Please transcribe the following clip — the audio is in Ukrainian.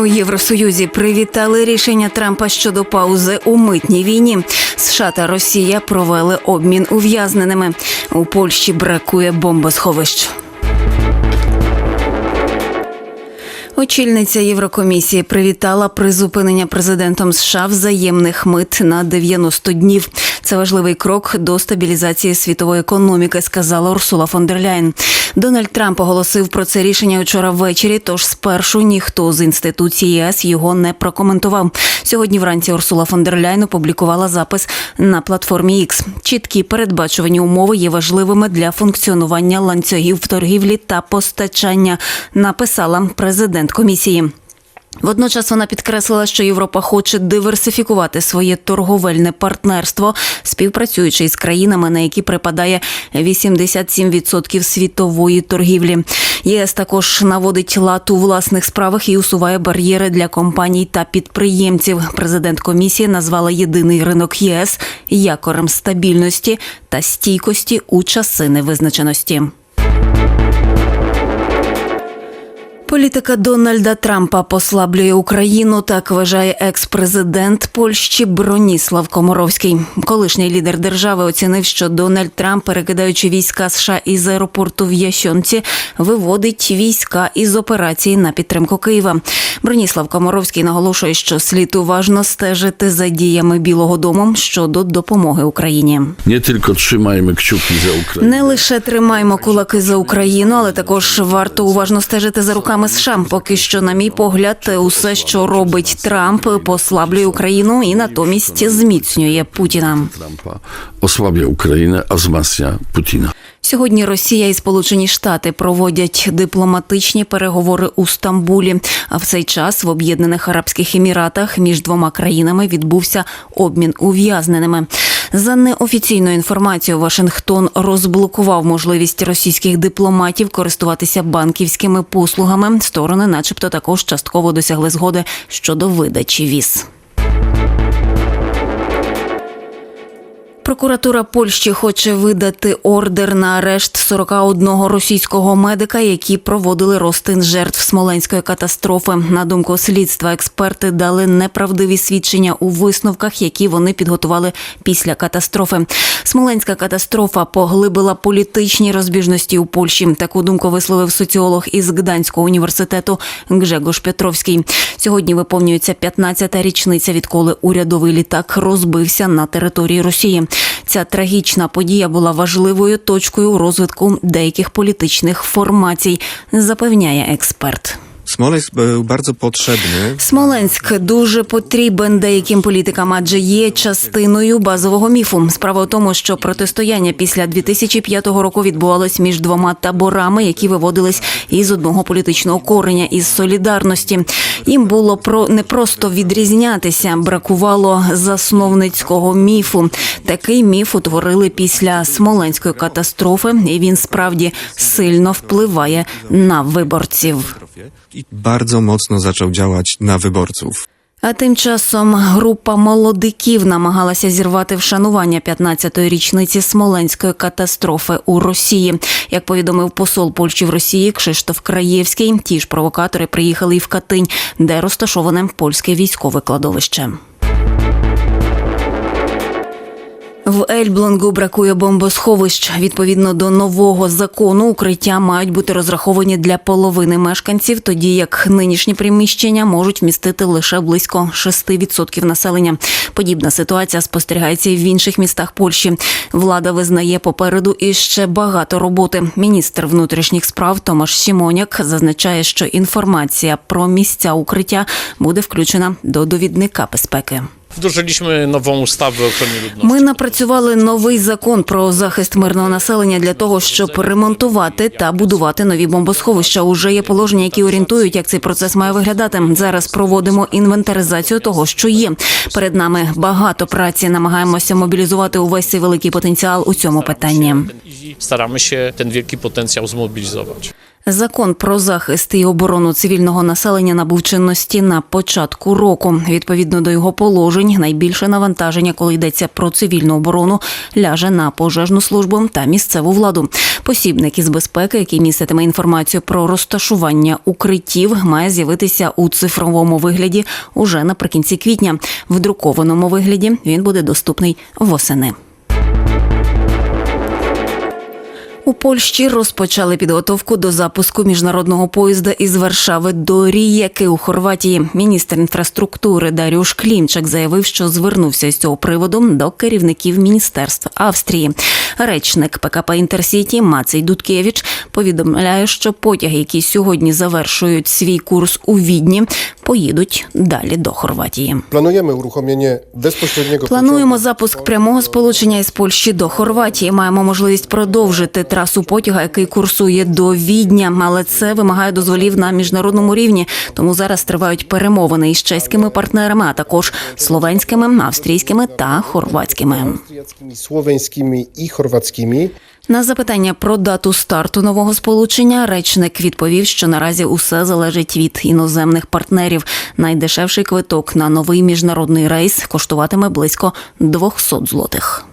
У Євросоюзі привітали рішення Трампа щодо паузи у митній війні. США та Росія провели обмін ув'язненими. У Польщі бракує бомбосховищ. Очільниця Єврокомісії привітала призупинення президентом США взаємних мит на 90 днів. Це важливий крок до стабілізації світової економіки, сказала Урсула фон дер Ляйн. Дональд Трамп оголосив про це рішення вчора ввечері. Тож спершу ніхто з інституції ЄС його не прокоментував. Сьогодні вранці Урсула фон дер Ляйн опублікувала запис на платформі X. Чіткі передбачувані умови є важливими для функціонування ланцюгів в торгівлі та постачання. Написала президент комісії. Водночас вона підкреслила, що Європа хоче диверсифікувати своє торговельне партнерство, співпрацюючи із країнами, на які припадає 87% світової торгівлі. ЄС також наводить лад у власних справах і усуває бар'єри для компаній та підприємців. Президент комісії назвала єдиний ринок ЄС якорем стабільності та стійкості у часи невизначеності. Політика Дональда Трампа послаблює Україну. Так вважає екс-президент Польщі Броніслав Комаровський. Колишній лідер держави оцінив, що Дональд Трамп, перекидаючи війська США із аеропорту в Ящонці, виводить війська із операції на підтримку Києва. Броніслав Комаровський наголошує, що слід уважно стежити за діями Білого Дому щодо допомоги Україні. Nie tylko trzymajmy kciuki za Ukrainę. Не лише тримаємо кулаки за Україну, але також варто уважно стежити за руками США. Поки що, на мій погляд, усе, що робить Трамп, послаблює Україну і натомість зміцнює Путіна. Trumpa osłabia Ukrainę, a wzmacnia Putina. Сьогодні Росія і Сполучені Штати проводять дипломатичні переговори у Стамбулі. А в цей час в Об'єднаних Арабських Еміратах між двома країнами відбувся обмін ув'язненими. За неофіційною інформацією, Вашингтон розблокував можливість російських дипломатів користуватися банківськими послугами. Сторони, начебто, також частково досягли згоди щодо видачі віз. Прокуратура Польщі хоче видати ордер на арешт 41 російського медика, які проводили розтин жертв смоленської катастрофи. На думку слідства, експерти дали неправдиві свідчення у висновках, які вони підготували після катастрофи. Смоленська катастрофа поглибила політичні розбіжності у Польщі. Таку думку висловив соціолог із Гданського університету Гжегош Петровський. Сьогодні виповнюється 15-та річниця, відколи урядовий літак розбився на території Росії. Ця трагічна подія була важливою точкою розвитку деяких політичних формацій, запевняє експерт. Smoleńsk był bardzo potrzebny. Смоленськ дуже потрібен деяким політикам, адже є частиною базового міфу. Справа в тому, що протистояння після 2005 року відбувалось між двома таборами, які виводились із одного політичного кореня із солідарності. Їм було про не просто відрізнятися, бракувало засновницького міфу. Такий міф утворили після смоленської катастрофи, і він справді сильно впливає на виборців. I bardzo mocno zaczął działać na wyborców. А тим часом група молодиків намагалася зірвати вшанування 15-ї річниці смоленської катастрофи у Росії. Як повідомив посол Польщі в Росії Кшиштоф Краєвський, ті ж провокатори приїхали і в Катинь, де розташоване польське військове кладовище. В Ельблонгу бракує бомбосховищ. Відповідно до нового закону, укриття мають бути розраховані для половини мешканців, тоді як нинішні приміщення можуть вмістити лише близько 6% населення. Подібна ситуація спостерігається і в інших містах Польщі. Влада визнає попереду і ще багато роботи. Міністр внутрішніх справ Томаш Сімоняк зазначає, що інформація про місця укриття буде включена до довідника безпеки. Nową ustawę o ochronie ludności. Ми напрацювали новий закон про захист мирного населення для того, щоб ремонтувати та будувати нові бомбосховища. Уже є положення, які орієнтують, як цей процес має виглядати. Зараз проводимо інвентаризацію того, що є. Перед нами багато праці. Намагаємося мобілізувати увесь цей великий потенціал у цьому питанні. Się ten wielki potencjał zmobilizować. Закон про захист і оборону цивільного населення набув чинності на початку року. Відповідно до його положень, найбільше навантаження, коли йдеться про цивільну оборону, ляже на пожежну службу та місцеву владу. Посібник із безпеки, який міститиме інформацію про розташування укриттів, має з'явитися у цифровому вигляді уже наприкінці квітня. В друкованому вигляді він буде доступний восени. У Польщі розпочали підготовку до запуску міжнародного поїзда із Варшави до Рієки у Хорватії. Міністр інфраструктури Даріуш Клімчак заявив, що звернувся з цього приводу до керівників міністерств Австрії. Речник ПКП Інтерсіті Мацей Дудкевич повідомляє, що потяги, які сьогодні завершують свій курс у Відні, поїдуть далі до Хорватії. Planujemy uruchomienie bezpośredniego Плануємо запуск прямого сполучення із Польщі до Хорватії. Маємо можливість продовжити трасу потяга, який курсує до Відня, але це вимагає дозволів на міжнародному рівні. Тому зараз тривають перемовини із чеськими партнерами, а також словенськими, австрійськими та хорватськими. słoweńskimi i chorwackimi. На запитання про дату старту нового сполучення речник відповів, що наразі усе залежить від іноземних партнерів. Найдешевший квиток на новий міжнародний рейс коштуватиме близько 200 злотих.